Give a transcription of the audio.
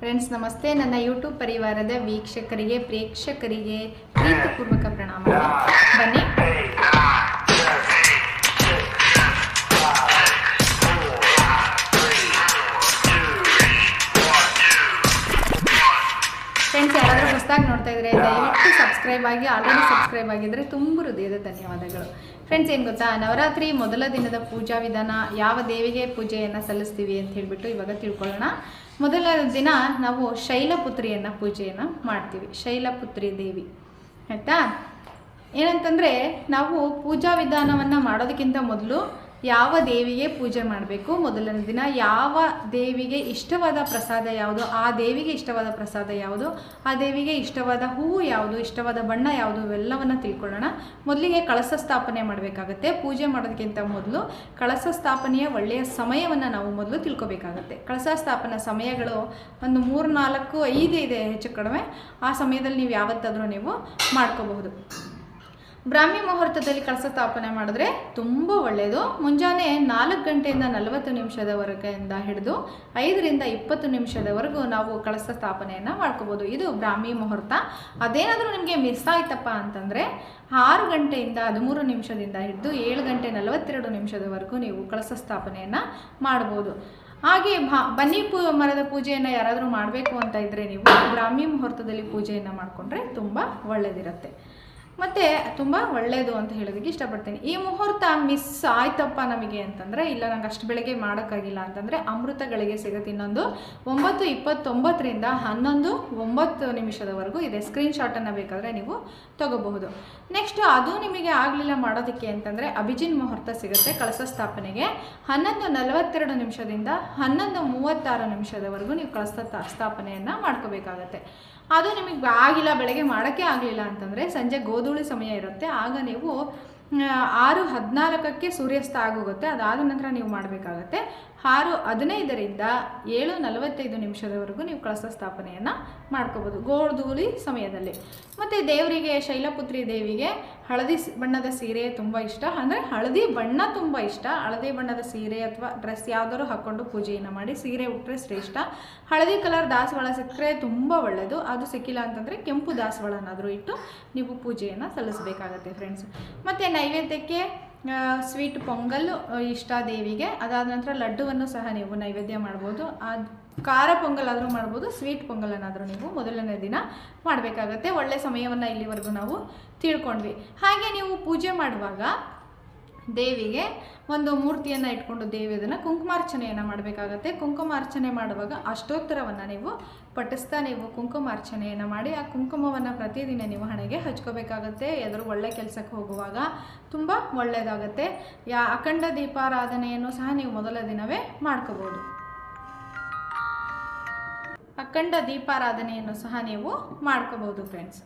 Friends ನಮಸ್ತೆ. ನನ್ನ YouTube ಪರಿವಾರದ ವೀಕ್ಷಕರಿಗೆ, ಪ್ರೇಕ್ಷಕರಿಗೆ ಪ್ರೀತಿಪೂರ್ವಕ ಪ್ರಣಾಮ ಬನ್ನಿ. ಫ್ರೆಂಡ್ಸ್ ಯಾರಾದರೂ ಹೊಸದಾಗಿ ನೋಡ್ತಾ ಇದ್ರೆ, ದಯವಿಟ್ಟು ಸಬ್ಸ್ಕ್ರೈಬ್ ಆಗಿ ಆಲ್ರೆಡಿ ಸಬ್ಸ್ಕ್ರೈಬ್ ಆಗಿದ್ರೆ ತುಂಬ ಹೃದಯದ ಧನ್ಯವಾದಗಳು. ಫ್ರೆಂಡ್ಸ್ ಏನು ಗೊತ್ತಾ? ನವರಾತ್ರಿ ಮೊದಲ ದಿನದ ಪೂಜಾ ವಿಧಾನ ಯಾವ ದೇವಿಗೆ ಪೂಜೆಯನ್ನು ಸಲ್ಲಿಸ್ತೀವಿ ಅಂತ ಹೇಳಿಬಿಟ್ಟು ಇವಾಗ ತಿಳ್ಕೊಳ್ಳೋಣ. ಮೊದಲ ದಿನ ನಾವು ಶೈಲಪುತ್ರಿಯನ್ನು ಪೂಜೆಯನ್ನು ಮಾಡ್ತೀವಿ, ಶೈಲಪುತ್ರಿ ದೇವಿ. ಆಯಿತಾ? ಏನಂತಂದರೆ ನಾವು ಪೂಜಾ ವಿಧಾನವನ್ನು ಮಾಡೋದಕ್ಕಿಂತ ಮೊದಲು ಯಾವ ದೇವಿಗೆ ಪೂಜೆ ಮಾಡಬೇಕು? ಮೊದಲನೇ ದಿನ ಯಾವ ದೇವಿಗೆ ಇಷ್ಟವಾದ ಪ್ರಸಾದ ಯಾವುದು? ಆ ದೇವಿಗೆ ಇಷ್ಟವಾದ ಪ್ರಸಾದ ಯಾವುದು? ಆ ದೇವಿಗೆ ಇಷ್ಟವಾದ ಹೂವು ಯಾವುದು? ಇಷ್ಟವಾದ ಬಣ್ಣ ಯಾವುದು? ಇವೆಲ್ಲವನ್ನು ತಿಳ್ಕೊಳ್ಳೋಣ. ಮೊದಲಿಗೆ ಕಳಸ ಸ್ಥಾಪನೆ ಮಾಡಬೇಕಾಗತ್ತೆ. ಪೂಜೆ ಮಾಡೋದಕ್ಕಿಂತ ಮೊದಲು ಕಳಸ ಸ್ಥಾಪನೆಯ ಒಳ್ಳೆಯ ಸಮಯವನ್ನು ನಾವು ಮೊದಲು ತಿಳ್ಕೊಬೇಕಾಗತ್ತೆ. ಕಳಸ ಸ್ಥಾಪನಾ ಸಮಯಗಳು ಒಂದು ಮೂರು ನಾಲ್ಕು ಐದು ಇದೆ, ಹೆಚ್ಚು ಕಡಿಮೆ. ಆ ಸಮಯದಲ್ಲಿ ನೀವು ಯಾವತ್ತಾದರೂ ನೀವು ಮಾಡ್ಕೋಬಹುದು. ಬ್ರಾಹ್ಮಿ ಮುಹೂರ್ತದಲ್ಲಿ ಕಳಸ ಸ್ಥಾಪನೆ ಮಾಡಿದ್ರೆ ತುಂಬ ಒಳ್ಳೆಯದು ಮುಂಜಾನೆ ನಾಲ್ಕು ಗಂಟೆಯಿಂದ ನಲವತ್ತು ನಿಮಿಷದವರೆಗಿಂದ ಹಿಡಿದು ಐದರಿಂದ ಇಪ್ಪತ್ತು ನಿಮಿಷದವರೆಗೂ ನಾವು ಕಳಸ ಸ್ಥಾಪನೆಯನ್ನು ಮಾಡ್ಕೋಬೋದು. ಇದು ಬ್ರಾಹ್ಮಿ ಮುಹೂರ್ತ. ಅದೇನಾದರೂ ನಿಮಗೆ ಮಿಸ್ ಆಯ್ತಪ್ಪ ಅಂತಂದರೆ ಆರು ಗಂಟೆಯಿಂದ ಹದಿಮೂರು ನಿಮಿಷದಿಂದ ಹಿಡಿದು ಏಳು ಗಂಟೆ ನಲವತ್ತೆರಡು ನಿಮಿಷದವರೆಗೂ ನೀವು ಕಳಸ ಸ್ಥಾಪನೆಯನ್ನು ಮಾಡ್ಬೋದು. ಹಾಗೆ ಬನ್ನಿ ಪೂ, ಮರದ ಪೂಜೆಯನ್ನು ಯಾರಾದರೂ ಮಾಡಬೇಕು ಅಂತ ಇದ್ದರೆ ನೀವು ಬ್ರಾಹ್ಮಿ ಮುಹೂರ್ತದಲ್ಲಿ ಪೂಜೆಯನ್ನು ಮಾಡಿಕೊಂಡ್ರೆ ತುಂಬ ಒಳ್ಳೆಯದಿರುತ್ತೆ ಮತ್ತು ತುಂಬ ಒಳ್ಳೆಯದು ಅಂತ ಹೇಳೋದಕ್ಕೆ ಇಷ್ಟಪಡ್ತೀನಿ. ಈ ಮುಹೂರ್ತ ಮಿಸ್ ಆಯ್ತಪ್ಪ ನಮಗೆ ಅಂತಂದರೆ, ಇಲ್ಲ ನಂಗೆ ಅಷ್ಟು ಬೆಳಗ್ಗೆ ಮಾಡೋಕ್ಕಾಗಿಲ್ಲ ಅಂತಂದರೆ, ಅಮೃತಗಳಿಗೆ ಸಿಗುತ್ತೆ ಇನ್ನೊಂದು ಒಂಬತ್ತು ಇಪ್ಪತ್ತೊಂಬತ್ತರಿಂದ ಹನ್ನೊಂದು ಒಂಬತ್ತು ನಿಮಿಷದವರೆಗೂ ಇದೆ. ಸ್ಕ್ರೀನ್ಶಾಟನ್ನು ಬೇಕಾದರೆ ನೀವು ತಗೋಬಹುದು. ನೆಕ್ಸ್ಟ್ ಅದು ನಿಮಗೆ ಆಗಲಿಲ್ಲ ಮಾಡೋದಕ್ಕೆ ಅಂತಂದರೆ, ಅಭಿಜಿನ್ ಮುಹೂರ್ತ ಸಿಗುತ್ತೆ ಕಳಸ ಸ್ಥಾಪನೆಗೆ. ಹನ್ನೊಂದು ನಲವತ್ತೆರಡು ನಿಮಿಷದಿಂದ ಹನ್ನೊಂದು ಮೂವತ್ತಾರು ನಿಮಿಷದವರೆಗೂ ನೀವು ಕಳಸ ಸ್ಥಾಪನೆಯನ್ನು ಮಾಡ್ಕೋಬೇಕಾಗತ್ತೆ. ಅದು ನಿಮಗೆ ಆಗಿಲ್ಲ ಬೆಳಗ್ಗೆ ಮಾಡೋಕ್ಕೆ ಆಗಲಿಲ್ಲ ಅಂತಂದರೆ ಸಂಜೆ ಗೋಧೂಳಿ ಸಮಯ ಇರುತ್ತೆ. ಆಗ ನೀವು ಆರು ಹದಿನಾಲ್ಕಕ್ಕೆ ಸೂರ್ಯಾಸ್ತ ಆಗೋಗುತ್ತೆ. ಅದಾದ ನಂತರ ನೀವು ಮಾಡಬೇಕಾಗತ್ತೆ. ಆರು ಹದಿನೈದರಿಂದ ಏಳು ನಲವತ್ತೈದು ನಿಮಿಷದವರೆಗೂ ನೀವು ಕಳಸ ಸ್ಥಾಪನೆಯನ್ನು ಮಾಡ್ಕೋಬೋದು. ಗೋಧೂಳಿ ಸಮಯದಲ್ಲಿ. ಮತ್ತು ದೇವರಿಗೆ, ಶೈಲಪುತ್ರಿ ದೇವಿಗೆ ಹಳದಿ ಬಣ್ಣದ ಸೀರೆ ತುಂಬ ಇಷ್ಟ. ಅಂದರೆ ಹಳದಿ ಬಣ್ಣ ತುಂಬ ಇಷ್ಟ. ಹಳದಿ ಬಣ್ಣದ ಸೀರೆ ಅಥವಾ ಡ್ರೆಸ್ ಯಾವುದಾದ್ರೂ ಹಾಕ್ಕೊಂಡು ಪೂಜೆಯನ್ನು ಮಾಡಿ ಸೀರೆ ಉಟ್ಟರೆ ಶ್ರೇಷ್ಠ. ಹಳದಿ ಕಲರ್ ದಾಸವಾಳ ಸಿಕ್ಕರೆ ತುಂಬ ಒಳ್ಳೆಯದು ಅದು ಸಿಕ್ಕಿಲ್ಲ ಅಂತಂದರೆ ಕೆಂಪು ದಾಸವಾಳನಾದರೂ ಇಟ್ಟು ನೀವು ಪೂಜೆಯನ್ನು ಸಲ್ಲಿಸಬೇಕಾಗತ್ತೆ ಫ್ರೆಂಡ್ಸ್ ಮತ್ತು ನೈವೇದ್ಯಕ್ಕೆ ಸ್ವೀಟ್ ಪೊಂಗಲ್ ಇಷ್ಟ ದೇವಿಗೆ ಅದಾದ ನಂತರ ಲಡ್ಡುವನ್ನು ಸಹ ನೀವು ನೈವೇದ್ಯ ಮಾಡ್ಬೋದು. ಅದು ಖಾರ ಪೊಂಗಲ್ ಆದರೂ ಮಾಡ್ಬೋದು ಸ್ವೀಟ್ ಪೊಂಗಲನ್ನಾದರೂ ನೀವು ಮೊದಲನೇ ದಿನ ಮಾಡಬೇಕಾಗತ್ತೆ. ಒಳ್ಳೆಯ ಸಮಯವನ್ನು ಇಲ್ಲಿವರೆಗೂ ನಾವು ತಿಳ್ಕೊಂಡ್ವಿ. ಹಾಗೆ ನೀವು ಪೂಜೆ ಮಾಡುವಾಗ ದೇವಿಗೆ ಒಂದು ಮೂರ್ತಿಯನ್ನು ಇಟ್ಕೊಂಡು ದೇವಿ ಅದನ್ನು ಕುಂಕುಮಾರ್ಚನೆಯನ್ನು ಮಾಡಬೇಕಾಗತ್ತೆ. ಕುಂಕುಮಾರ್ಚನೆ ಮಾಡುವಾಗ ಅಷ್ಟೋತ್ತರವನ್ನು ನೀವು ಪಠಿಸ್ತಾ ನೀವು ಕುಂಕುಮಾರ್ಚನೆಯನ್ನು ಮಾಡಿ, ಆ ಕುಂಕುಮವನ್ನು ಪ್ರತಿದಿನ ನೀವು ಹಣೆಗೆ ಹಚ್ಕೋಬೇಕಾಗತ್ತೆ. ಎದುರು ಒಳ್ಳೆ ಕೆಲಸಕ್ಕೆ ಹೋಗುವಾಗ ತುಂಬ ಒಳ್ಳೆಯದಾಗುತ್ತೆ ಯಾ, ಅಖಂಡ ದೀಪಾರಾಧನೆಯನ್ನು ಸಹ ನೀವು ಮೊದಲ ದಿನವೇ ಮಾಡ್ಕೋಬೋದು. ಅಖಂಡ ದೀಪಾರಾಧನೆಯನ್ನು ಸಹ ನೀವು ಮಾಡ್ಕೋಬೋದು ಫ್ರೆಂಡ್ಸ್